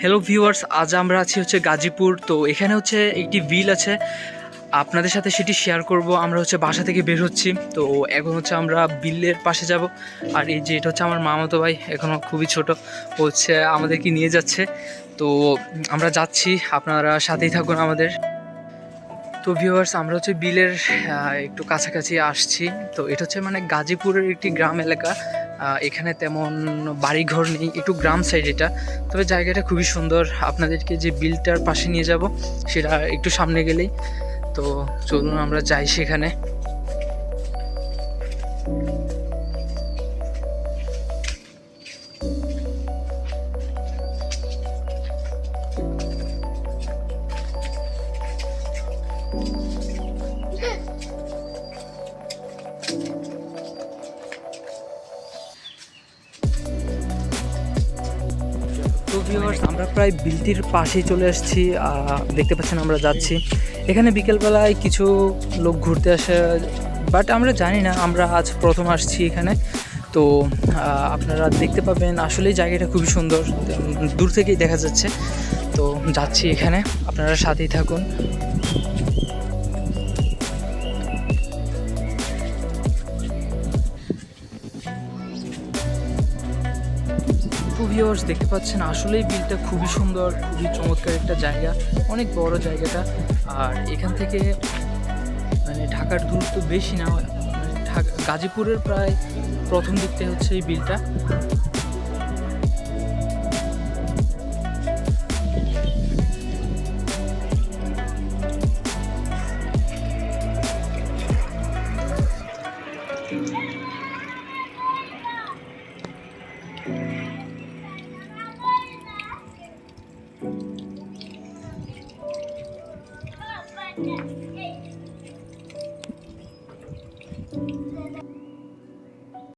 Hello viewers আজ আমরা আছি হচ্ছে গাজীপুর। তো এখানে হচ্ছে একটি বিল আছে। আপনাদের সাথে সেটি শেয়ার করব। আমরা হচ্ছে বাসা থেকে বের হচ্ছি। তো এখন হচ্ছে আমরা বিলের পাশে যাব। আর এই যে এটা হচ্ছে আমার মামাতো ভাই এখনও খুবই ছোট। হচ্ছে আমাদেরকে নিয়ে যাচ্ছে। তো আমরা যাচ্ছি। আপনারা সাথেই থাকুন আমাদের। তো ভিউয়ার্স আমরা হচ্ছে বিলের একটু কাছাকাছি আসছি। তো এটা হচ্ছে মানে গাজীপুরের একটি গ্রাম এলাকা। এখানে তেমন বাড়িঘর নেই, একটু গ্রাম সাইড এটা। তবে জায়গাটা খুবই সুন্দর। আপনাদেরকে যে বিলটার পাশে নিয়ে যাব, সেটা একটু সামনে গেলেই। তো চলুন, আমরা যাই সেখানে। আমরা প্রায় বিলটির পাশেই চলে আসছি দেখতে পাচ্ছেন আমরা যাচ্ছি। এখানে বিকেলবেলায় কিছু লোক ঘুরতে আসে বাট আমরা জানি না, আমরা আজ প্রথম আসছি এখানে। তো আপনারা দেখতে পাবেন, আসলেই জায়গাটা খুবই সুন্দর দূর থেকেই দেখা যাচ্ছে। তো যাচ্ছি এখানে, আপনারা সাথেই থাকুন। তো ভিউয়ার্স দেখতে পাচ্ছেন, আসলেই বিলটা খুবই সুন্দর, খুবই চমৎকার একটা জায়গা, অনেক বড় জায়গাটা। আর এখান থেকে মানে ঢাকার দূরত্ব বেশি না মানে ঢাকা, গাজীপুরের প্রায় প্রথম দিকতে হচ্ছে এই বিলটা Yeah.